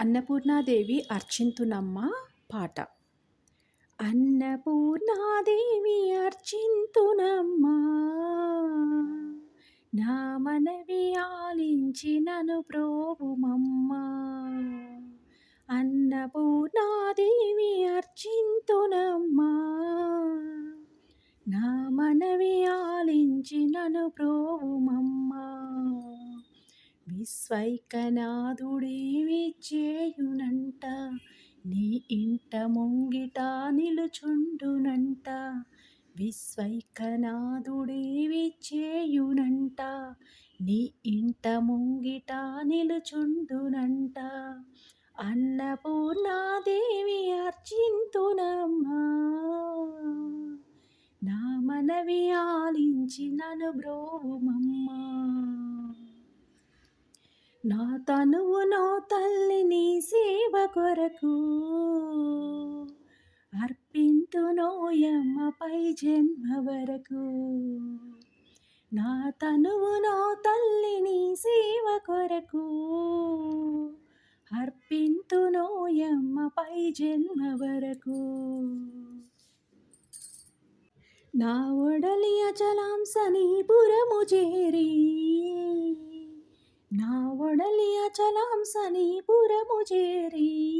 అన్నపూర్ణాదేవి అర్చింతునమ్మ పాట. అన్నపూర్ణాదేవి అర్చింతునమ్మ నా మనవి ఆలించి నను ప్రోభుమమ్మ. అన్నపూర్ణాదేవి అర్చింతునమ్మా నా మనవి ఆలించి నను ప్రోభుమమ్మ. విశ్వైకనాథుడేవి చేయునంట నీ ఇంట ముంగిట నిలుచుండునంట. విశ్వైకనాథుడేవి చేయునంట నీ ఇంట ముంగిట నిలుచుండునంట. అన్నపూర్ణాదేవి అర్చింతునమ్మా. నా మనవి ఆలించి నను బ్రోమమ్మా నా తనువు నో తల్లి నీ సేవ కొరకు అర్పింతు అర్పింతునోయమ్మపై జన్మ వరకు. నా తనువు నో తల్లి నీ సేవ కొరకు అర్పింతు అర్పింతునోయమ్మపై జన్మ వరకు. నా ఒడలి అచలాంస నీ పురము చేరి నా ఒడలి అచలాంస నీ పురము చేరి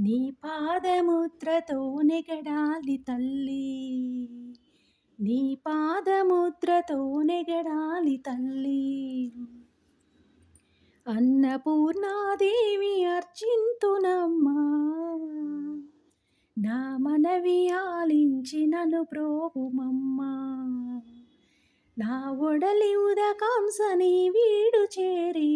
నీ పాదముద్రతో నెగడాలి తల్లి. నీ పాదముద్రతో నెగడాలి తల్లి. అన్నపూర్ణాదేవి అర్చింతునమ్మా నా మనవి ఆలించి నన్ను ప్రోభుమమ్మా నా ఒడలి ఉదకాంసని వీడు చేరి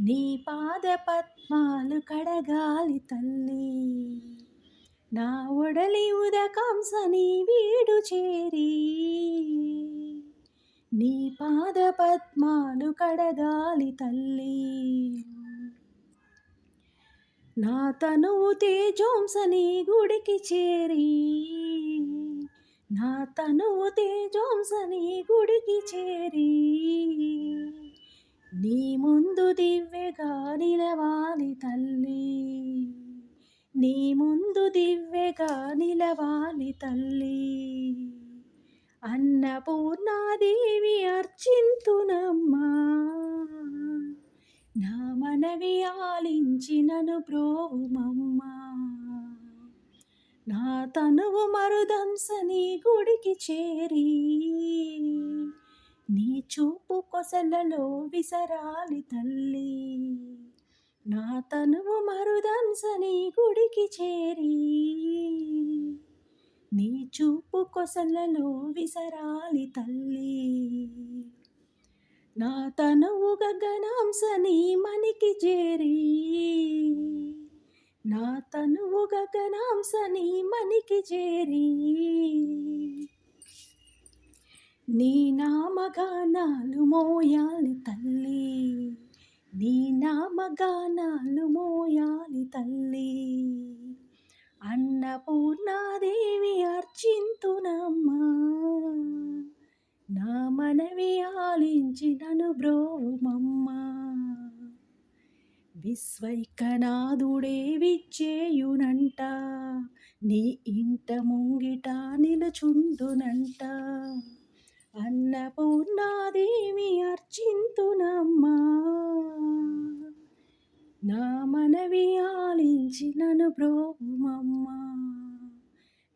నీ పాద పద్మాలు కడగాలి తల్లి. నా ఒడలి ఉదకాంసని వీడు చేరి నీ పాద పద్మాలు కడగాలి తల్లి. నా తనువు తేజోంసని గుడికి చేరి నా తనువు తేజోంసని గుడికి చేరి నీ ముందు దివ్యగా నిలవాలి తల్లి. నీ ముందు దివ్యగా నిలవాలి తల్లి. అన్నపూర్ణాదేవి అర్చింతునమ్మా. నా మనవి ఆలించినను ప్రోమమ్మా నా తనువు మరుదంసని గుడికి చేరి నీ చూపు కొసలలో విసరాలి తల్లి. నా తనువు మరుదంసని గుడికి చేరి నీ చూపు కొసలలో విసరాలి తల్లి. నా తనువు గగనాంసని మనికి చేరి నా తనువు గగనాంసని మనికి చేరి. నీ నామగానాలు మోయాలి తల్లి. నీ నామగానాలు మోయాలి తల్లి. అన్నపూర్ణాదేవి అర్చింతునమ్మా. నా మనవి ఆలించి నను బ్రోమమ్మా విశ్వైకనాథుడే విచ్చేయునంట నీ ఇంట ముంగిట నిలుచుందునంట అన్నపూర్ణాదేవి అర్చింతునమ్మా. నా మనవి ఆలించి నను బ్రోమమ్మా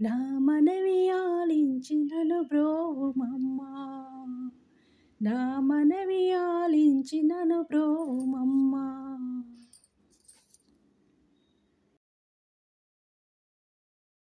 నా మనవి ఆలించి నను బ్రోమమ్మా నా మనవి ఆలించి నను బ్రోమమ్మా